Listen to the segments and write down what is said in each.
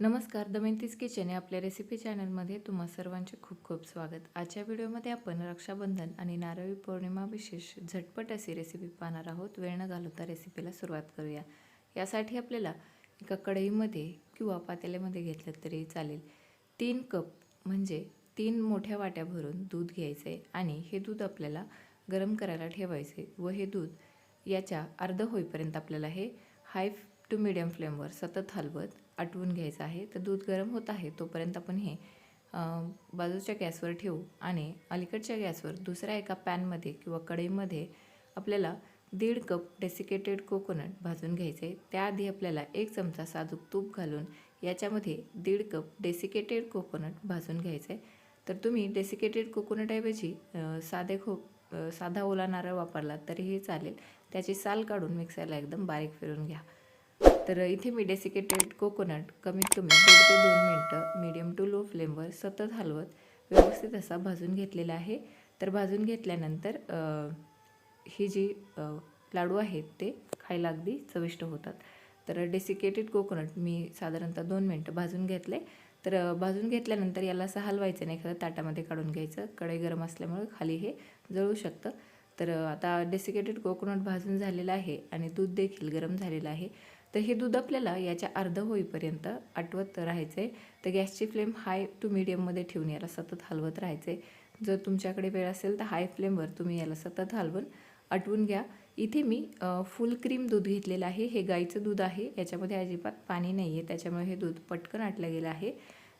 नमस्कार दमयंतीज किचन या आपल्या रेसिपी चॅनलमध्ये तुम्हा सर्वांचे खूप खूप स्वागत. आजच्या व्हिडिओमध्ये आपण रक्षाबंधन आणि नारळी पौर्णिमा विशेष झटपट अशी रेसिपी पाहणार आहोत. वेळ न घालवता रेसिपीला सुरुवात करूया. यासाठी आपल्याला एका कढईमध्ये किंवा पातेल्यामध्ये घेतलं तरी चालेल. तीन कप म्हणजे तीन मोठ्या वाट्या भरून दूध घ्यायचं आहे आणि हे दूध आपल्याला गरम करायला ठेवायचे व हे दूध याच्या अर्ध होईपर्यंत आपल्याला हे हाय टू मिडियम फ्लेमवर सतत हलवत आटवून घ्यायचं आहे. तर दूध गरम होत आहे तोपर्यंत आपण हे बाजूच्या गॅसवर ठेवू आणि अलीकडच्या गॅसवर दुसऱ्या एका पॅनमध्ये किंवा कढईमध्ये आपल्याला दीड कप डेसिकेटेड कोकोनट भाजून घ्यायचे. आहे त्याआधी आपल्याला एक चमचा साजूक तूप घालून याच्यामध्ये दीड कप डेसिकेटेड कोकोनट भाजून घ्यायचं. आहे तर तुम्ही डेसिकेटेड कोकोनटऐवजी साधे खो साधा ओला नारळ वापरला तरीही चालेल. त्याची साल काढून मिक्सरला एकदम बारीक फिरून घ्या. तर इथे मी डेसिकेटेड कोकोनट कमीत कमी दीड ते दोन मिनटं मीडियम टू लो फ्लेमवर सतत हलवत व्यवस्थित असा भाजून घेतलेला आहे. तर भाजून घेतल्यानंतर ही जी लाडू आहेत ते खायला अगदी चविष्ट होतात. तर डेसिकेटेड कोकोनट मी साधारणतः दोन मिनटं भाजून घेतले. तर भाजून घेतल्यानंतर याला असं हलवायचं नाही एखादं ताटामध्ये काढून घ्यायचं. कढई गरम असल्यामुळे खाली हे जळू शकतं. तर आता डेसिकेटेड कोकोनट भाजून झालेलं आहे आणि दूध देखील गरम झालेलं आहे. तर हे दूध आपल्याला याच्या अर्ध होईपर्यंत आटवत राहायचं आहे तर गॅसची फ्लेम हाय टू मिडियममध्ये ठेवून याला सतत हलवत राहायचं आहे जर तुमच्याकडे वेळ असेल तर हाय फ्लेमवर तुम्ही याला सतत हलवून आटवून घ्या. इथे मी फुल क्रीम दूध घेतलेलं आहे. हे गाईचं दूध आहे. याच्यामध्ये अजिबात पाणी नाही आहे त्याच्यामुळे हे दूध पटकन आटलं गेलं आहे.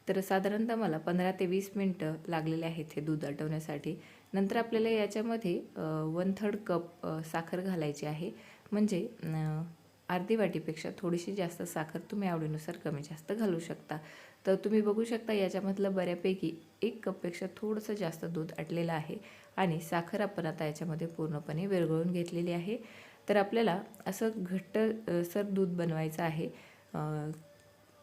तर साधारणतः मला पंधरा ते वीस मिनटं लागलेले आहेत हे दूध आटवण्यासाठी. नंतर आपल्याला याच्यामध्ये वन थर्ड कप साखर घालायची आहे. म्हणजे अर्धी वाटीपेक्षा थोडीशी जास्त साखर तुम्ही आवडीनुसार कमी जास्त घालू शकता. तर तुम्ही बघू शकता याच्यामधलं बऱ्यापैकी एक कपपेक्षा थोडंसं जास्त दूध आटलेलं आहे आणि साखर आपण आता याच्यामध्ये पूर्णपणे विरघळून घेतलेली आहे. तर आपल्याला असं घट्ट सर दूध बनवायचं आहे.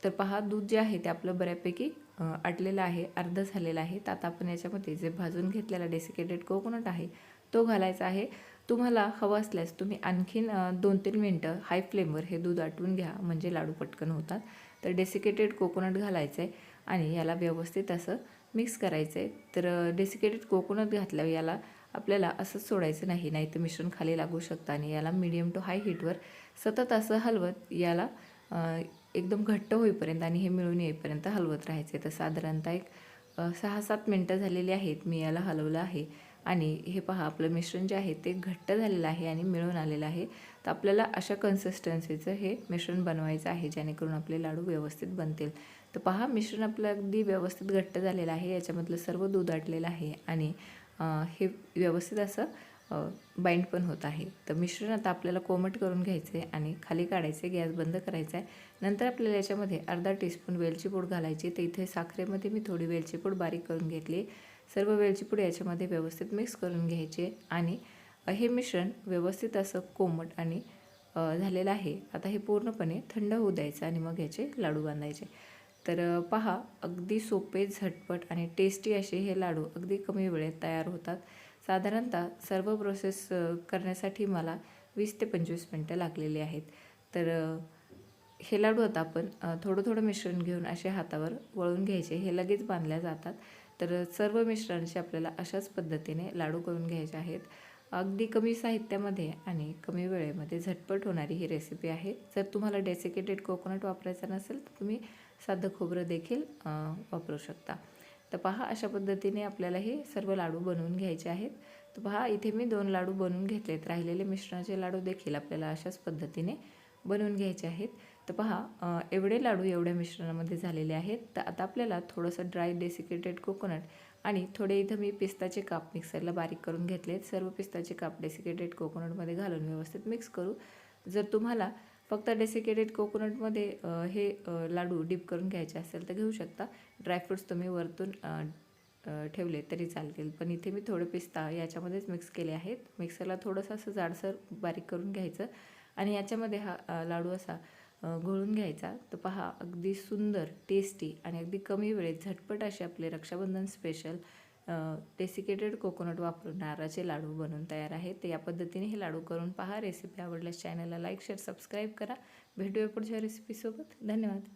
तर पहा दूध जे आहे ते आपलं बऱ्यापैकी आटलेलं आहे अर्ध झालेलं आहे. तर आता आपण याच्यामध्ये जे भाजून घेतलेला डेसिकेटेड कोकोनट आहे तो घालायचा आहे. तुम्हाला हवं असल्यास तुम्ही आणखीन दोन तीन मिनटं हाय फ्लेमवर हे दूध आटवून घ्या म्हणजे लाडू पटकन होतात. तर डेसिकेटेड कोकोनट घालायचं आहे आणि याला व्यवस्थित असं मिक्स करायचं आहे तर डेसिकेटेड कोकोनट घातल्यावर याला आपल्याला असंच सोडायचं नाही नाही तर मिश्रण खाली लागू शकतं आणि याला मीडियम टू हाय हीटवर सतत असं हलवत याला एकदम घट्ट होईपर्यंत आणि हे मिळून येईपर्यंत हलवत राहायचे तर साधारणतः एक सहा सात मिनटं झालेली आहेत मी याला हलवलं आहे. आणि हे पहा आपलं मिश्रण जे आहे ते घट्ट झालेलं आहे आणि मिळून आलेलं आहे. तर आपल्याला अशा कन्सिस्टन्सीचं हे मिश्रण बनवायचं आहे जेणेकरून आपले लाडू व्यवस्थित बनतील. तर पहा मिश्रण आपलं अगदी व्यवस्थित घट्ट झालेलं आहे याच्यामधलं सर्व दूध आटलेलं आहे आणि हे व्यवस्थित असं बाइंड पण होत आहे. तर मिश्रण आता आपल्याला कोमट करून घ्यायचं आहे आणि खाली काढायचे गॅस बंद करायचा आहे नंतर आपल्याला याच्यामध्ये अर्धा टीस्पून वेलची पूड घालायची. तर इथे साखरेमध्ये मी थोडी वेलची पूड बारीक करून घेतली. सर्व वेलची पूड याच्यामध्ये व्यवस्थित मिक्स करून घ्यायचे. आणि हे मिश्रण व्यवस्थित असं कोमट आणि झालेलं आहे. आता हे पूर्णपणे थंड होऊ द्यायचं आणि मग याचे लाडू बांधायचे. तर पहा अगदी सोपे झटपट आणि टेस्टी असे हे लाडू अगदी कमी वेळेत तयार होतात. साधारणतः सर्व प्रोसेस करण्यासाठी मला वीस ते पंचवीस मिनटं लागलेली आहेत. तर हे लाडू आता आपण थोडं थोडं मिश्रण घेऊन असे हातावर वळून घ्यायचे. हे लगेच बांधल्या जातात. तर सर्व मिश्रणाचे आपल्याला अशाच पद्धतीने लाडू करून घ्यायचे आहेत. अगदी कमी साहित्यामध्ये आणि कमी वेळेमध्ये झटपट होणारी ही रेसिपी आहे. जर तुम्हाला डेसिकेटेड कोकोनट वापरायचा नसेल तर तुम्ही साधं खोबरं देखील वापरू शकता. तर पहा अशा पद्धतीने आपल्याला हे सर्व लाडू बनवून घ्यायचे आहेत. तर पहा इथे मी दोन लाडू बनवून घेतलेत. राहिलेले मिश्रणाचे लाडू देखील आपल्याला अशाच पद्धतीने बनवून घ्यायचे आहेत. तर पहा एवढे लाडू एवढ्या मिश्रणामध्ये झालेले आहेत. तर आता आपल्याला थोडंसं ड्राय डेसिकेटेड कोकोनट आणि थोडे इथं मी पिस्ताचे काप मिक्सरला बारीक करून घेतलेत. सर्व पिस्ताचे काप डेसिकेटेड कोकोनटमध्ये घालून व्यवस्थित मिक्स करू. जर तुम्हाला फक्त डेसिकेटेड कोकोनटमध्ये हे लाडू डीप करून घ्यायचे असेल तर घेऊ शकता. ड्रायफ्रूट्स तुम्ही वरतून ठेवले तरी चालतील. पण इथे मी थोडे पिस्ता याच्यामध्येच मिक्स केले आहेत. मिक्सरला थोडंसं असं जाडसर बारीक करून घ्यायचं. आणि याच्यामध्ये हा लाडू असा घोळून घ्यायचा. तर पहा अगदी सुंदर टेस्टी आणि अगदी कमी वेळेत झटपट असे आपले रक्षाबंधन स्पेशल डेसिकेटेड कोकोनट वापरून नारळाचे लाडू बनवून तयार आहेत. तर या पद्धतीने हे लाडू करून पहा. रेसिपी आवडल्यास चॅनलला लाईक शेअर सबस्क्राईब करा. भेटूया पुढच्या रेसिपीसोबत धन्यवाद.